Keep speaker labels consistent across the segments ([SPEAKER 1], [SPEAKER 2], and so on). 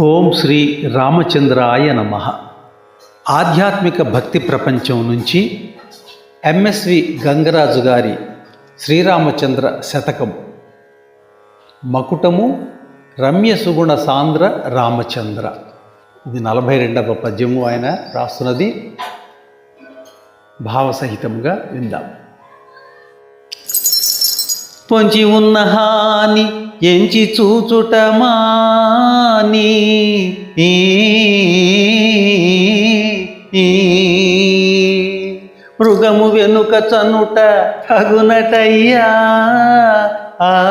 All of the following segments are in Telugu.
[SPEAKER 1] ఓం శ్రీ రామచంద్రాయ నమ. ఆధ్యాత్మిక భక్తి ప్రపంచం నుంచి ఎంఎస్వి గంగరాజు గారి శ్రీరామచంద్ర శతకం. మకుటము రమ్య సుగుణ సాంద్ర రామచంద్ర. ఇది నలభై రెండవ పద్యము ఆయన రాస్తున్నది. భావసహితంగా విందాం. పొంచి ఉన్న హాని ఎంచి చూచుట మాని. ఈ, ఈ, మృగము వెనుక చనుట తగునటయ్యా. ఆ,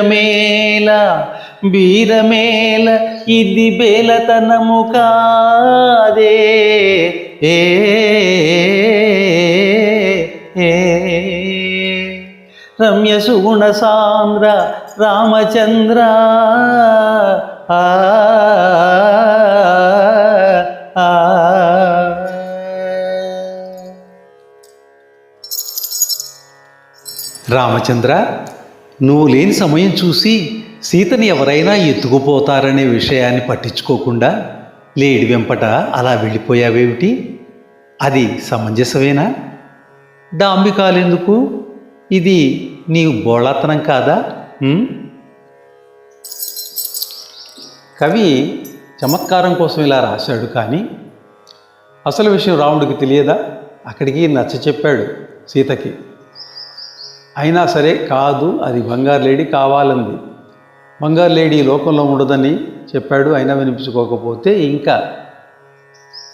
[SPEAKER 1] బీరమేల బీరమేల ఇది బేలతనము కాదే. ఏ రమ్య సుగుణ సాంద్ర రామచంద్ర. ఆ, రామచంద్ర నువ్వు లేని సమయం చూసి సీతని ఎవరైనా ఎత్తుకుపోతారనే విషయాన్ని పట్టించుకోకుండా లేడి వెంపట అలా వెళ్ళిపోయావేమిటి? అది సమంజసమేనా? డాంబికాలెందుకు? ఇది నీవు బోళాతనం కాదా? కవి చమత్కారం కోసం ఇలా రాశాడు కానీ అసలు విషయం రాముడికి తెలియదా? అక్కడికి నచ్చ చెప్పాడు సీతకి. అయినా సరే కాదు అది బంగారు లేడీ కావాలంది. బంగారు లేడీ లోకంలో ఉండదని చెప్పాడు అయినా వినిపించుకోకపోతే ఇంకా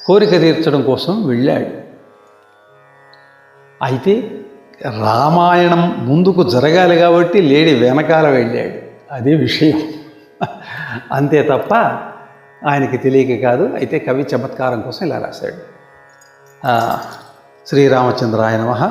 [SPEAKER 1] కోరిక తీర్చడం కోసం వెళ్ళాడు. అయితే రామాయణం ముందుకు జరగాలి కాబట్టి లేడి వెనకాల వెళ్ళాడు. అదే విషయం. అంతే తప్ప ఆయనకి తెలియక కాదు అయితే కవి చమత్కారం కోసం ఇలా రాశాడు. ఆ, శ్రీరామచంద్రాయ నమ.